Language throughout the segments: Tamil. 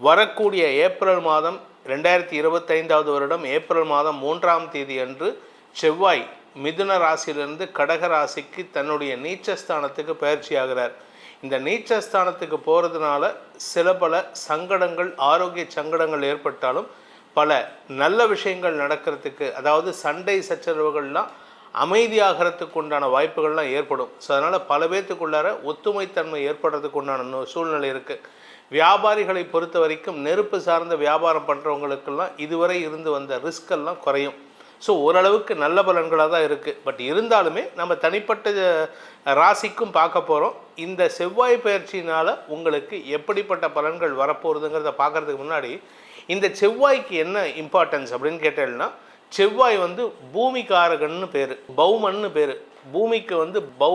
வரக்கூடிய ஏப்ரல் மாதம் ரெண்டாயிரத்தி இருபத்தைந்தாவது வருடம் ஏப்ரல் மாதம் மூன்றாம் தேதி அன்று செவ்வாய் மிதுன ராசியிலிருந்து கடக ராசிக்கு தன்னுடைய நீச்சஸ்தானத்துக்கு பயிற்சி ஆகிறார் இந்த நீச்சஸ்தானத்துக்கு போகிறதுனால சில பல சங்கடங்கள் ஆரோக்கிய சங்கடங்கள் ஏற்பட்டாலும் பல நல்ல விஷயங்கள் நடக்கிறதுக்கு அதாவது சண்டை சச்சரவுகள்லாம் அமைதியாகிறதுக்கு உண்டான வாய்ப்புகள்லாம் ஏற்படும். ஸோ அதனால் பல பேர்த்துக்குள்ளார ஒத்துமைத்தன்மை ஏற்படுறதுக்கு உண்டான சூழ்நிலை இருக்குது வியாபாரிகளை பொறுத்த வரைக்கும் நெருப்பு சார்ந்த வியாபாரம் பண்ணுறவங்களுக்கெல்லாம் இதுவரை இருந்து வந்த ரிஸ்கெல்லாம் குறையும். ஸோ ஓரளவுக்கு நல்ல பலன்களாக தான் இருக்குது பட் இருந்தாலுமே நம்ம தனிப்பட்ட ராசிக்கும் பார்க்க போகிறோம் இந்த செவ்வாய் பயிற்சியினால் உங்களுக்கு எப்படிப்பட்ட பலன்கள் வரப்போகுதுங்கிறத பார்க்குறதுக்கு முன்னாடி இந்த செவ்வாய்க்கு என்ன இம்பார்ட்டன்ஸ் அப்படின்னு கேட்டேன்னா செவ்வாய் வந்து பூமிகாரகன்னு பேர் பௌமன்னு பேர். பூமிக்கு வந்து பௌ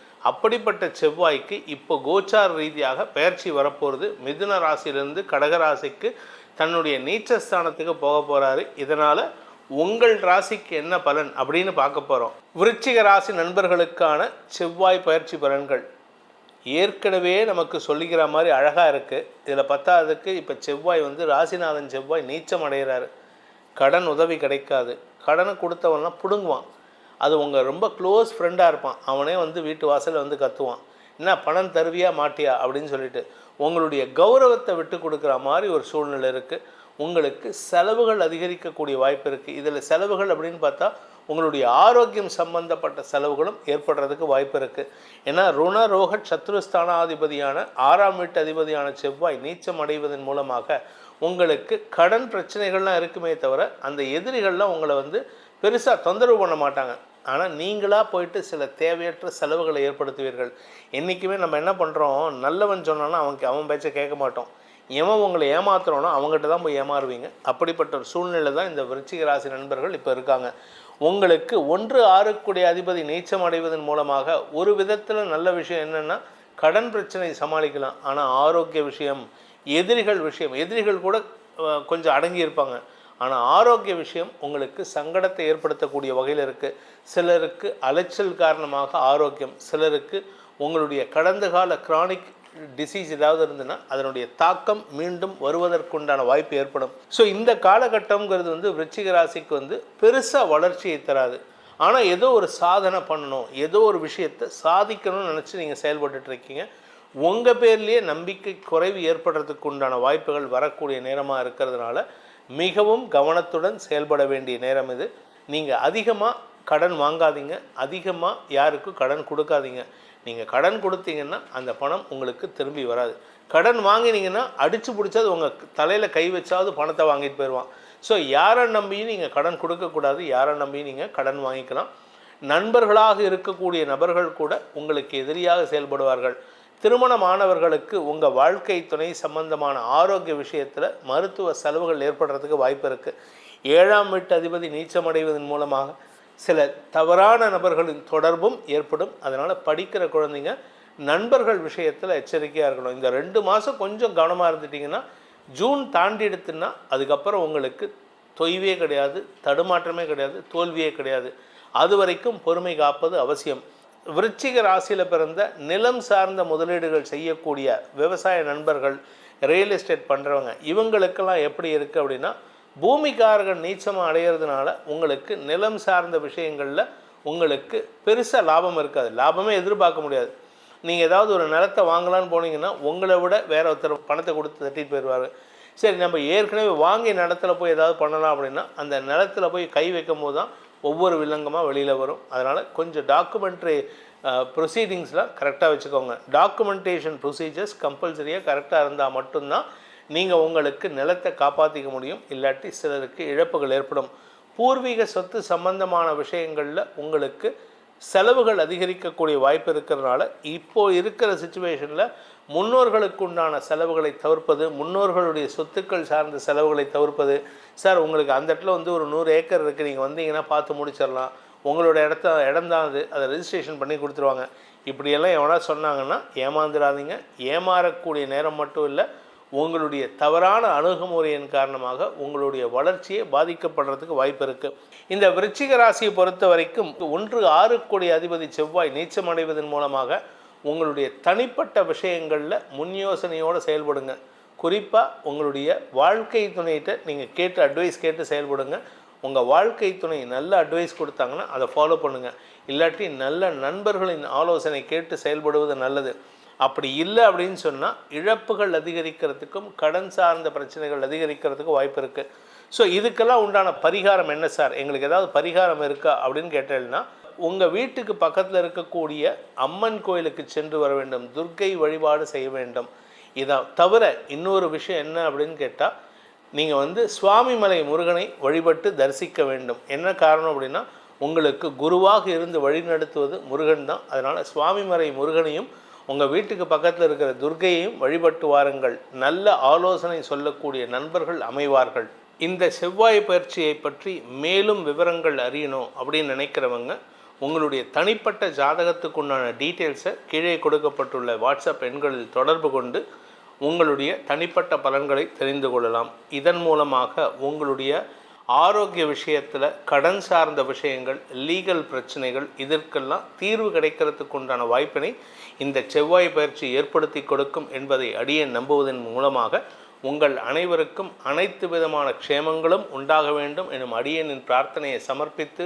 அப்படிப்பட்ட செவ்வாய்க்கு இப்போ கோச்சார ரீதியாக பயிற்சி வரப்போகிறது மிதுன ராசியிலிருந்து கடக ராசிக்கு தன்னுடைய நீச்சஸ்தானத்துக்கு போக போகிறாரு இதனால் உங்கள் ராசிக்கு என்ன பலன் அப்படின்னு பார்க்க போகிறோம் விருச்சிக ராசி நண்பர்களுக்கான செவ்வாய் பயிற்சி பலன்கள். ஏற்கனவே நமக்கு சொல்லிக்கிற மாதிரி அழகாக இருக்குது இதில் பத்தாவதுக்கு இப்போ செவ்வாய் வந்து ராசிநாதன் செவ்வாய் நீச்சம் அடைகிறாரு கடன் உதவி கிடைக்காது. கடனை கொடுத்தவன்லாம் பிடுங்குவான். அது உங்கள் ரொம்ப க்ளோஸ் ஃப்ரெண்டாக இருப்பான். அவனே வந்து வீட்டு வாசலில் வந்து கத்துவான். என்ன பணம் தருவியா மாட்டியா? அப்படின்னு சொல்லிட்டு உங்களுடைய கௌரவத்தை விட்டு கொடுக்குற மாதிரி ஒரு சூழ்நிலை இருக்குது உங்களுக்கு செலவுகள் அதிகரிக்கக்கூடிய வாய்ப்பு இருக்குது இதில் செலவுகள் அப்படின்னு பார்த்தா உங்களுடைய ஆரோக்கியம் சம்பந்தப்பட்ட செலவுகளும் ஏற்படுறதுக்கு வாய்ப்பு இருக்குது ஏன்னா ருண ரோக சத்ருஸ்தானாதிபதியான ஆறாம் வீட்டு அதிபதியான செவ்வாய் நீச்சம் அடைவதன் மூலமாக உங்களுக்கு கடன் பிரச்சனைகள்லாம் இருக்குமே தவிர அந்த எதிரிகள்லாம் உங்களை வந்து பெருசாக தொந்தரவு பண்ண மாட்டாங்க. ஆனால் நீங்களாக போயிட்டு சில தேவையற்ற செலவுகளை ஏற்படுத்துவீர்கள். என்றைக்குமே நம்ம என்ன பண்ணுறோம் நல்லவன் சொன்னான்னா அவனுக்கு அவன் பேச்சை கேட்க மாட்டோம். எவன் உங்களை ஏமாத்துறோனோ அவங்ககிட்ட தான் போய் ஏமாறுவீங்க. அப்படிப்பட்ட ஒரு சூழ்நிலை தான் இந்த விருச்சிக ராசி நண்பர்கள் இப்போ இருக்காங்க. உங்களுக்கு ஒன்று ஆறுக்குடைய அதிபதி நீச்சம் அடைவதன் மூலமாக ஒரு விதத்தில் நல்ல விஷயம் என்னென்னா கடன் பிரச்சனை சமாளிக்கலாம். ஆனால் ஆரோக்கிய விஷயம் எதிரிகள் விஷயம் எதிரிகள் கூட கொஞ்சம் அடங்கி இருப்பாங்க. ஆனால் ஆரோக்கிய விஷயம் உங்களுக்கு சங்கடத்தை ஏற்படுத்தக்கூடிய வகையில் இருக்குது சிலருக்கு அலைச்சல் காரணமாக ஆரோக்கியம் சிலருக்கு உங்களுடைய கடந்த கால கிரானிக் டிசீஸ் ஏதாவது இருந்ததுன்னா அதனுடைய தாக்கம் மீண்டும் வருவதற்குண்டான வாய்ப்பு ஏற்படும். ஸோ இந்த காலகட்டம்ங்கிறது வந்து விருச்சிக ராசிக்கு வந்து பெருசாக வளர்ச்சியை தராது. ஆனால் ஏதோ ஒரு சாதனை பண்ணணும் ஏதோ ஒரு விஷயத்தை சாதிக்கணும்னு நினச்சி நீங்கள் செயல்பட்டுட்டு இருக்கீங்க. உங்கள் பேர்லேயே நம்பிக்கை குறைவு ஏற்படுறதுக்கு உண்டான வாய்ப்புகள் வரக்கூடிய நேரமாக இருக்கிறதுனால மிகவும் கவனத்துடன் செயல்பட வேண்டிய நேரம் இது. நீங்கள் அதிகமாக கடன் வாங்காதீங்க. அதிகமாக யாருக்கும் கடன் கொடுக்காதீங்க. நீங்கள் கடன் கொடுத்தீங்கன்னா அந்த பணம் உங்களுக்கு திரும்பி வராது. கடன் வாங்கினீங்கன்னா அடித்து பிடிச்சாது உங்கள் தலையில் கை வச்சாவது பணத்தை வாங்கிட்டு போயிடுவான் ஸோ யாரை நம்பியும் நீங்கள் கடன் கொடுக்கக்கூடாது. யாரை நம்பியும் நீங்கள் கடன் வாங்கிக்கலாம். நண்பர்களாக இருக்கக்கூடிய நபர்கள் கூட உங்களுக்கு எதிரியாக செயல்படுவார்கள். திருமணமானவர்களுக்கு உங்கள் வாழ்க்கை துணை சம்பந்தமான ஆரோக்கிய விஷயத்தில் மருத்துவ செலவுகள் ஏற்படுறதுக்கு வாய்ப்பு இருக்குது ஏழாம் வீட்டு அதிபதி நீச்சமடைவதன் மூலமாக சில தவறான நபர்களின் தொடர்பும் ஏற்படும். அதனால் படிக்கிற குழந்தைங்க நண்பர்கள் விஷயத்தில் எச்சரிக்கையாக இருக்கணும். இந்த ரெண்டு மாதம் கொஞ்சம் கவனமாக இருந்துட்டிங்கன்னா ஜூன் தாண்டி எடுத்துன்னா அதுக்கப்புறம் உங்களுக்கு தொய்வே கிடையாது தடுமாற்றமே கிடையாது தோல்வியே கிடையாது. அது வரைக்கும் பொறுமை காப்பது அவசியம். விருச்சிக ராசியில் பிறந்த நிலம் சார்ந்த முதலீடுகள் செய்யக்கூடிய விவசாய நண்பர்கள் ரியல் எஸ்டேட் பண்ணுறவங்க இவங்களுக்கெல்லாம் எப்படி இருக்குது அப்படின்னா பூமிக்காரர்கள் நீச்சமாக அடையிறதுனால உங்களுக்கு நிலம் சார்ந்த விஷயங்களில் உங்களுக்கு பெருசாக லாபம் இருக்காது. லாபமே எதிர்பார்க்க முடியாது. நீங்கள் ஏதாவது ஒரு நிலத்தை வாங்கலான்னு போனீங்கன்னா உங்களை விட வேற ஒருத்தர் பணத்தை கொடுத்து தட்டிட்டு போயிடுவார் சரி நம்ம ஏற்கனவே வாங்கி நிலத்துல போய் ஏதாவது பண்ணலாம் அப்படின்னா அந்த நிலத்துல போய் கை வைக்கும் போது தான் ஒவ்வொரு வில்லங்கமாக வெளியில் வரும். அதனால் கொஞ்சம் டாக்குமெண்ட்ரி ப்ரொசீடிங்ஸ்லாம் கரெக்டாக வச்சுக்கோங்க. டாக்குமெண்டேஷன் ப்ரொசீஜர்ஸ் கம்பல்சரியாக கரெக்டாக இருந்தால் மட்டும்தான் நீங்கள் உங்களுக்கு நிலத்தை காப்பாற்றிக்க முடியும். இல்லாட்டி சிலருக்கு இழப்புகள் ஏற்படும். பூர்வீக சொத்து சம்பந்தமான விஷயங்களில் உங்களுக்கு செலவுகள் அதிகரிக்கக்கூடிய வாய்ப்பு இருக்கிறதுனால இப்போது இருக்கிற சுச்சுவேஷனில் முன்னோர்களுக்கு உண்டான செலவுகளை தவிர்ப்பது முன்னோர்களுடைய சொத்துக்கள் சார்ந்த செலவுகளை தவிர்ப்பது. சார் உங்களுக்கு அந்த இடத்துல வந்து ஒரு நூறு ஏக்கர் இருக்குது நீங்கள் வந்தீங்கன்னா பார்த்து முடிச்சிடலாம். உங்களோட இடத்த இடம் தான் அது. அதை ரிஜிஸ்ட்ரேஷன் பண்ணி கொடுத்துருவாங்க. இப்படியெல்லாம் எவனா சொன்னாங்கன்னா ஏமாந்துடாதீங்க. ஏமாறக்கூடிய நேரம் மட்டும் இல்லை உங்களுடைய தவறான அணுகுமுறையின் காரணமாக உங்களுடைய வளர்ச்சியை பாதிக்கப்படுறதுக்கு வாய்ப்பு இருக்குது இந்த விருச்சிக ராசியை பொறுத்த வரைக்கும் ஒன்று ஆறு கோடி அதிபதி செவ்வாய் நீச்சம் அடைவதன் மூலமாக உங்களுடைய தனிப்பட்ட விஷயங்களில் முன் யோசனையோடு செயல்படுங்க. குறிப்பாக உங்களுடைய வாழ்க்கை துணையிட்ட நீங்கள் கேட்டு அட்வைஸ் கேட்டு செயல்படுங்க. உங்கள் வாழ்க்கை துணை நல்ல அட்வைஸ் கொடுத்தாங்கன்னா அதை ஃபாலோ பண்ணுங்கள் இல்லாட்டி நல்ல நண்பர்களின் ஆலோசனை கேட்டு செயல்படுவது நல்லது. அப்படி இல்லை அப்படின்னு சொன்னால் இழப்புகள் அதிகரிக்கிறதுக்கும் கடன் சார்ந்த பிரச்சனைகள் அதிகரிக்கிறதுக்கும் வாய்ப்பு இருக்குது ஸோ இதுக்கெல்லாம் உண்டான பரிகாரம் என்ன சார்? எங்களுக்கு ஏதாவது பரிகாரம் இருக்கா அப்படின்னு கேட்டேன்னா உங்கள் வீட்டுக்கு பக்கத்தில் இருக்கக்கூடிய அம்மன் கோயிலுக்கு சென்று வர வேண்டும் துர்க்கை வழிபாடு செய்ய வேண்டும். இதை தவிர இன்னொரு விஷயம் என்ன அப்படின்னு கேட்டால் நீங்கள் வந்து சுவாமிமலை முருகனை வழிபட்டு தரிசிக்க வேண்டும். என்ன காரணம் அப்படின்னா உங்களுக்கு குருவாக இருந்து வழிநடத்துவது முருகன் தான். அதனால் சுவாமிமலை முருகனையும் உங்கள் வீட்டுக்கு பக்கத்தில் இருக்கிற துர்கையையும் வழிபட்டு வாருங்கள். நல்ல ஆலோசனை சொல்லக்கூடிய நண்பர்கள் அமைவார்கள். இந்த செவ்வாய் பயிற்சியை பற்றி மேலும் விவரங்கள் அறியணும் அப்படின்னு நினைக்கிறவங்க உங்களுடைய தனிப்பட்ட ஜாதகத்துக்குண்டான டீட்டெயில்ஸை கீழே கொடுக்கப்பட்டுள்ள வாட்ஸ்அப் எண்களில் தொடர்பு கொண்டு உங்களுடைய தனிப்பட்ட பலன்களை தெரிந்து கொள்ளலாம். இதன் மூலமாக உங்களுடைய ஆரோக்கிய விஷயத்தில் கடன் சார்ந்த விஷயங்கள் லீகல் பிரச்சனைகள் இதற்கெல்லாம் தீர்வு கிடைக்கிறதுக்கு உண்டான வாய்ப்பினை இந்த செவ்வாய் பயிற்சி ஏற்படுத்தி கொடுக்கும் என்பதை அடியேன் நம்புவதன் மூலமாக உங்கள் அனைவருக்கும் அனைத்து விதமான க்ஷேமங்களும் உண்டாக வேண்டும் எனும் அடியனின் பிரார்த்தனையை சமர்ப்பித்து